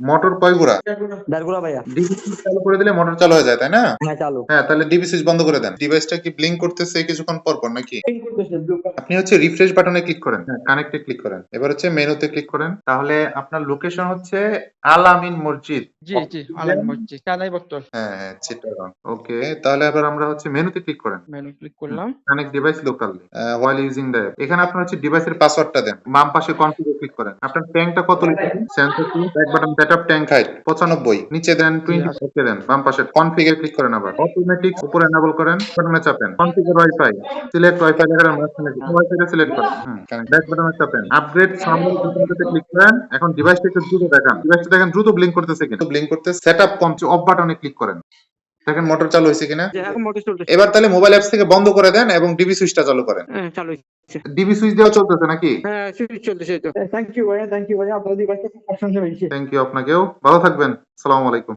Motor কয় গুড়া? ডারগুলা ভাইয়া। ডিবি সুইচ চালু করে দিলে মোটর চালু হয়ে যায় তাই না? হ্যাঁ চালু। হ্যাঁ তাহলে ডিবি সুইচ বন্ধ করে দেন। ডিভাইসটা কি ব্লিঙ্ক করতেছে কিছুক্ষণ পর পর নাকি? আপনি হচ্ছে রিফ্রেশ বাটনে ক্লিক করেন। হ্যাঁ কানেক্টে ক্লিক করেন। এবার হচ্ছে মেনুতে ক্লিক করেন। তাহলে আপনার লোকেশন হচ্ছে আল আমিন মসজিদ। জি জি আলাম মসজিদ বট্টল হ্যাঁ হ্যাঁ চিটাগং ওকে তাহলে এবার আমরা হচ্ছে মেনুতে ক্লিক করেন। মেনু ক্লিক করলাম। Connect device locally while using the এখানে আপনার হচ্ছে ডিভাইসের পাসওয়ার্ডটা দেন। বাম পাশে কনফিগার ক্লিক করেন। আপনার ট্যাঙ্কটা কত litre sensor back setup tank height 95 নিচে দেন 20 ওকে দেন বাম পাশে কনফিগার ক্লিক করেন আবার অটোমেটিক উপরে এনাবল করেন বাটনে চাপেন। কনফিগার ওয়াইফাই সিলেক্ট ওয়াইফাই লেখার মাঝখানে ওয়াইফাইটা সিলেক্ট করেন। ব্যাক বাটনে চাপেন। আপগ্রেড সামনে বাটনে ক্লিক করেন। এখন ডিভাইসটা একটু দ্রুত দেখান। ডিভাইসটা দেখেন দ্রুত ব্লিঙ্ক করতেছে কিন্তু ব্লিঙ্ক করতে সেটআপ কমছে অফ বাটনে ক্লিক করেন। দেখেন মোটর চালু হয়েছে কিনা? এবার তাহলে মোবাইল অ্যাপস থেকে বন্ধ করে দেন এবং ডিবি সুইচটা চালু করেন। হ্যাঁ চালু ডিবি সুইচ দেওয়া চলতেছে নাকি? হ্যাঁ সুইচ চলতেছে থ্যাংক ইউ ভাইয়া থ্যাংক ইউ ভাইয়া। আপনাদের কাছে প্রশংসা হয়েছে থ্যাংক ইউ আপনাকেও। ভালো থাকবেন। সালাম আলাইকুম।